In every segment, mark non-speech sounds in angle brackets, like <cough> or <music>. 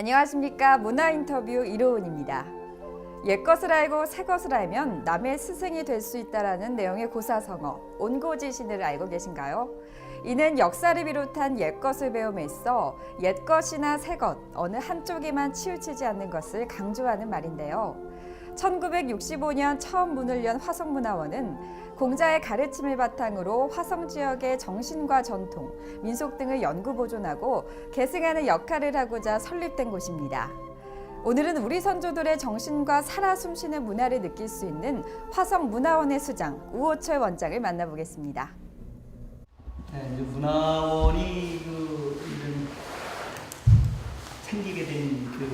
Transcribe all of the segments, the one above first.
안녕하십니까 문화 인터뷰 이로운입니다. 옛 것을 알고 새 것을 알면 남의 스승이 될 수 있다라는 내용의 고사성어 온고지신을 알고 계신가요? 이는 역사를 비롯한 옛 것을 배움에 있어 옛 것이나 새것 어느 한쪽에만 치우치지 않는 것을 강조하는 말인데요. 1965년 처음 문을 연 화성문화원은 공자의 가르침을 바탕으로 화성 지역의 정신과 전통, 민속 등을 연구 보존하고 계승하는 역할을 하고자 설립된 곳입니다. 오늘은 우리 선조들의 정신과 살아 숨쉬는 문화를 느낄 수 있는 화성 문화원의 수장 우호철 원장을 만나보겠습니다. 네, 문화원이 그 이런 생기게 된 그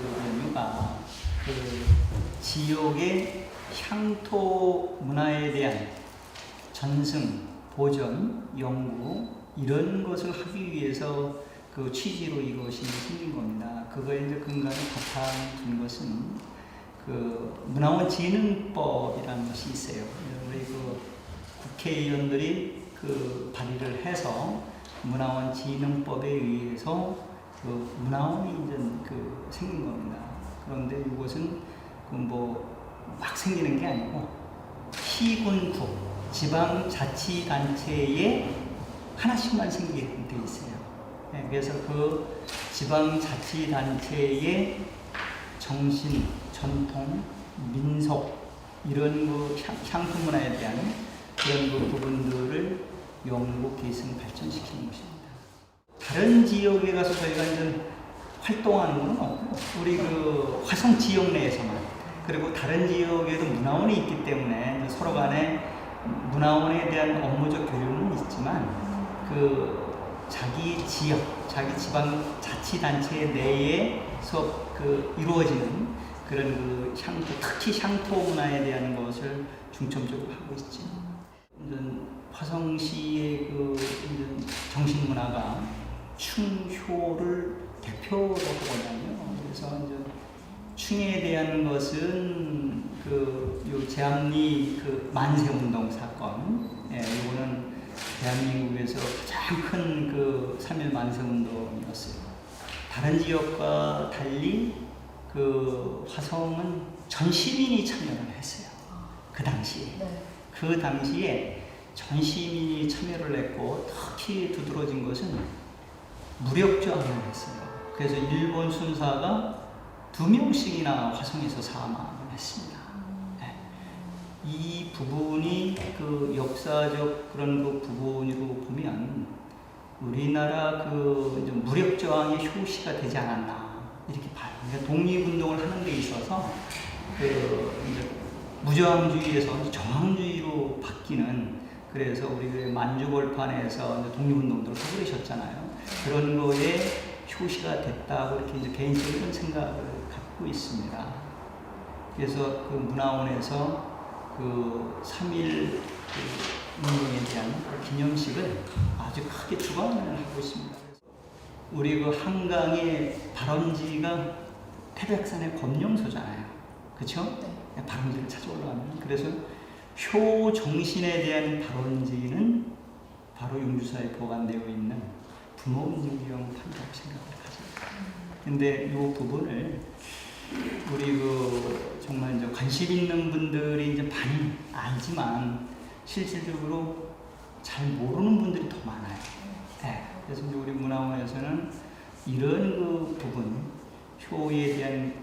이유가 그 지역의 향토 문화에 대한 전승, 보존, 연구 이런 것을 하기 위해서 그 취지로 이것이 생긴 겁니다. 그거에 이제 근간을 바탕 둔 것은 그 문화원 진흥법이라는 것이 있어요. 우리 그 국회의원들이 그 발의를 해서 문화원 진흥법에 의해서 그 문화원이 이제 그 생긴 겁니다. 그런데 이것은 그 뭐 막 생기는 게 아니고 시군구 지방자치단체에 하나씩만 생기게 돼 있어요. 네, 그래서 그 지방자치단체의 정신, 전통, 민속 이런 그 향- 향토 문화에 대한 그런 그 부분들을 연구, 계승, 발전시키는 것입니다. 다른 지역에 가서 저희가 이제 활동하는 건 없고 우리 그 화성 지역 내에서만 그리고 다른 지역에도 문화원이 있기 때문에 서로 간에 문화원에 대한 업무적 교류는 있지만 그 자기 지역, 자기 지방 자치단체 내에서 그 이루어지는 그런 그 향토, 특히 향토 문화에 대한 것을 중점적으로 하고 있죠. 화성시의 그 이제 정신 문화가 충효를 대표로 하거든요. 그래서 이제 충에 대한 것은 그요 제암리 그 만세 운동 사건, 예, 이거는 대한민국에서 가장 큰 그3.1 만세 운동이었어요. 다른 지역과 달리 그 화성은 전 시민이 참여를 했어요. 그 당시에. 그 당시에 전 시민이 참여를 했고 특히 두드러진 것은 무력 저항을 했어요. 그래서 일본 순사가 두 명씩이나 화성에서 사망을 했습니다. 네. 이 부분이 그 역사적 그런 그 부분으로 보면 우리나라 그 무력 저항의 효시가 되지 않았나 이렇게 봐요. 그러니까 독립운동을 하는 데 있어서 그 이제 무저항주의에서 저항주의로 바뀌는 그래서 우리 그 만주벌판에서 독립운동들을 하고 계셨잖아요. 그런 거에 효시가 됐다고 이렇게 이제 개인적인 생각을 갖고 있습니다. 그래서 그 문화원에서 그 3일 그 운동에 대한 그 기념식을 아주 크게 주관을 하고 있습니다. 우리 그 한강의 발원지가 태백산의 검룡소잖아요. 그렇죠? 발원지를 찾아 올라가면 그래서 효 정신에 대한 발원지는 바로 용주사에 보관되어 있는 부모님경 판이라고 생각을 가집니다. 근데 이 부분을 우리 그 정말 이제 관심 있는 분들이 이제 많이 알지만 실질적으로 잘 모르는 분들이 더 많아요. 네. 그래서 이제 우리 문화원에서는 이런 그 부분, 효에 대한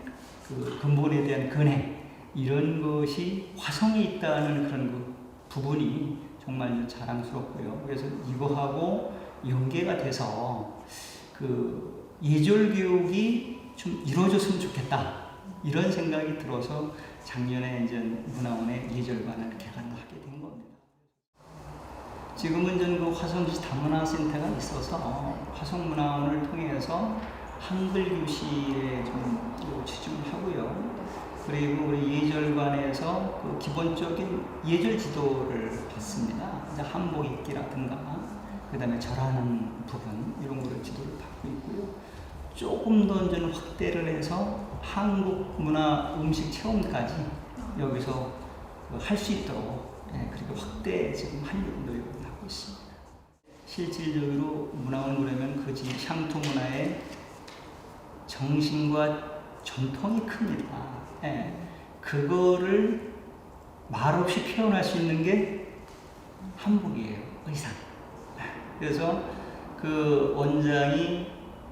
그 근본에 대한 근행 이런 것이 화성에 있다는 그런 그 부분이 정말 자랑스럽고요. 그래서 이거하고 연계가 돼서 그 예절 교육이 좀 이루어졌으면 좋겠다 이런 생각이 들어서 작년에 이제 문화원의 예절관을 개관하게 된 겁니다. 지금은 이제 그 화성시 다문화센터가 있어서 화성문화원을 통해서 한글 교실에 좀 집중을 하고요. 그리고 우리 예절관에서 그 기본적인 예절 지도를 받습니다. 한복 입기라든가 그 다음에 절하는 부분 이런 거를 지도를 받고 있고요. 조금 더 이제 확대를 해서 한국 문화 음식 체험까지 여기서 그할수 있도록 예, 그렇게 확대 지금 하려고 노력을 하고 있습니다. 실질적으로 문화원 그러면 그 지- 향토 문화의 정신과 전통이 큽니다. 예. 그거를 말없이 표현할 수 있는 게. 예. 그래서 그 원장이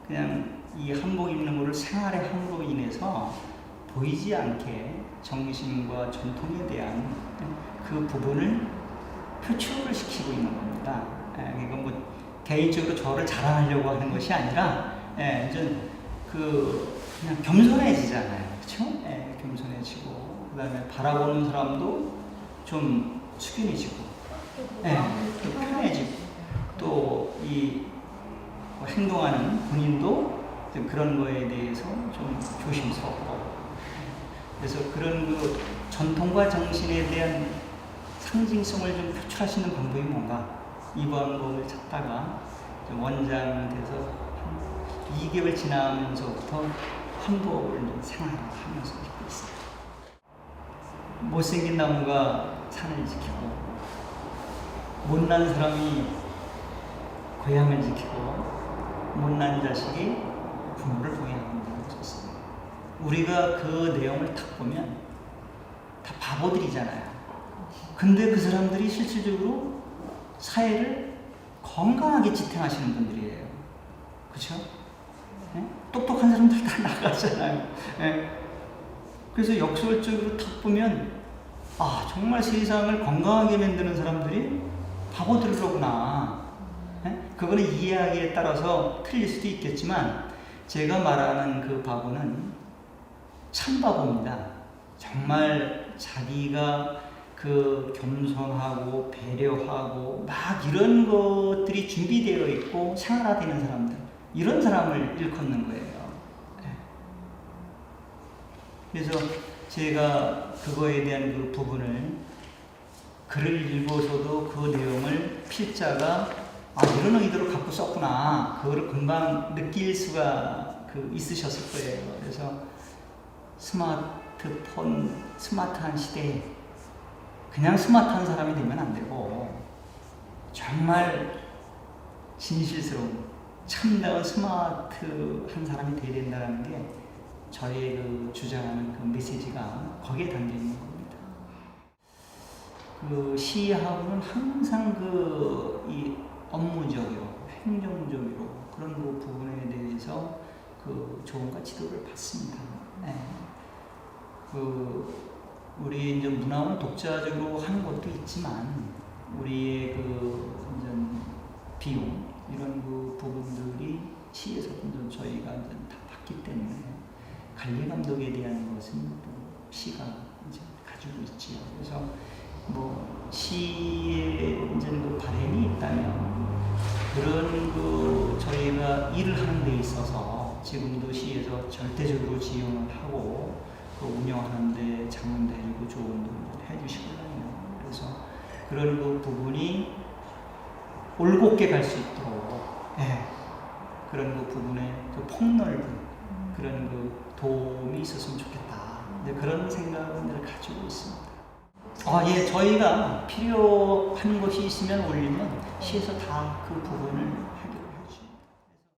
그냥 이 한복 입는 거를 생활의 함으로 인해서 보이지 않게 정신과 전통에 대한 그 부분을 표출을 시키고 있는 겁니다. 예, 이건 뭐 개인적으로 저를 자랑하려고 하는 것이 아니라 예, 이제 그 그냥 겸손해지잖아요, 그렇죠? 예, 겸손해지고 그다음에 바라보는 사람도 좀 숙연해지고, 예, 또 편해지고 또 이 행동하는 본인도 좀 그런 거에 대해서 좀 조심스럽고 그래서 그런 그 전통과 정신에 대한 상징성을 좀 표출하시는 방법이 뭔가 이 방법을 찾다가 원장한테서 한 2개월 지나면서부터 한복을 좀 생활하면서 입고 있어요. 못생긴 나무가 산을 지키고 못난 사람이 고향을 지키고 못난 자식이 부모를 보양한다는 것입니다. 우리가 그 내용을 딱 보면 다 바보들이잖아요. 근데 그 사람들이 실질적으로 사회를 건강하게 지탱하시는 분들이에요. 그렇죠? 예? 똑똑한 사람들 다 <laughs> 나가잖아요. 예? 그래서 역설적으로 딱 보면 아 정말 세상을 건강하게 만드는 사람들이 바보들로구나. 예? 그거는 이해하기에 따라서 틀릴 수도 있겠지만 제가 말하는 그 바보는 참 바보입니다. 정말 자기가 그 겸손하고 배려하고 막 이런 것들이 준비되어 있고 생활화되는 사람들 이런 사람을 일컫는 거예요. 예. 그래서 제가 그거에 대한 그 부분을 글을 읽어서도 그 내용을 필자가 아 이런 의도로 갖고 썼구나 그거를 금방 느낄 수가 그 있으셨을 거예요. 그래서 스마트폰 스마트한 시대에 그냥 스마트한 사람이 되면 안 되고 정말 진실스러운 참다운 스마트한 사람이 돼야 된다는 게 저의 그 주장하는 그 메시지가 거기에 담겨 있는 겁니다. 그 시하고는 항상 그 이 업무적으로 행정적으로 그런 그 부분에 대해서 그 조언과 지도를 받습니다. 네. 그 우리 이제 문화원 독자적으로 하는 것도 있지만 우리의 그 완전 비용 이런 그 부분들이 시에서도 이제 저희가 이제 다 받기 때문에 관리 감독에 대한 것은 또 시가 이제 가지고 있지요. 그래서 뭐 시에 이제 그 바램이 있다면 그런 그 저희가 일을 하는 데 있어서 지금도 시에서 절대적으로 지원을 하고 그 운영하는데 장문도 해주고 조언도 해주시거든요. 그래서 그런 그 부분이 올곧게 갈 수 있도록 예, 그런 그 부분에 그 폭넓은 그런 그 도움이 있었으면 좋겠다. 네, 그런 생각을 늘 가지고 있습니다. 아, 예, 저희가 필요한 것이 있으면 올리면 시에서 다 그 부분을